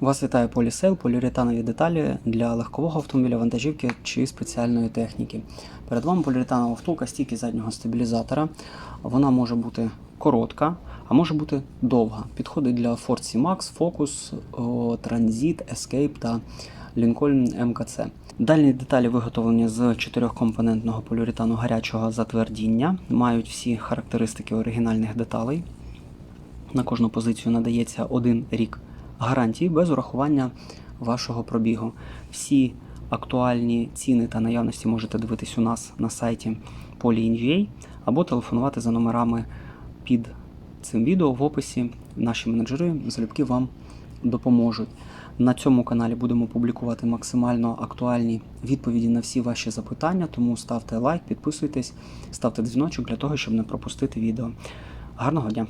Вас вітає полісейл, поліуретанові деталі для легкового автомобіля, вантажівки чи спеціальної техніки. Перед вами поліуретанова втулка стійки заднього стабілізатора. Вона може бути коротка, а може бути довга. Підходить для Ford C-Max, Focus, Transit, Escape та Lincoln МКЦ. Дальні деталі виготовлені з чотирьохкомпонентного поліуретану гарячого затвердіння, мають всі характеристики оригінальних деталей. На кожну позицію надається один рік гарантії без урахування вашого пробігу. Всі актуальні ціни та наявності можете дивитись у нас на сайті Poly.in.ua або телефонувати за номерами під цим відео в описі. Наші менеджери залюбки вам допоможуть. На цьому каналі будемо публікувати максимально актуальні відповіді на всі ваші запитання, тому ставте лайк, підписуйтесь, ставте дзвіночок для того, щоб не пропустити відео. Гарного дня!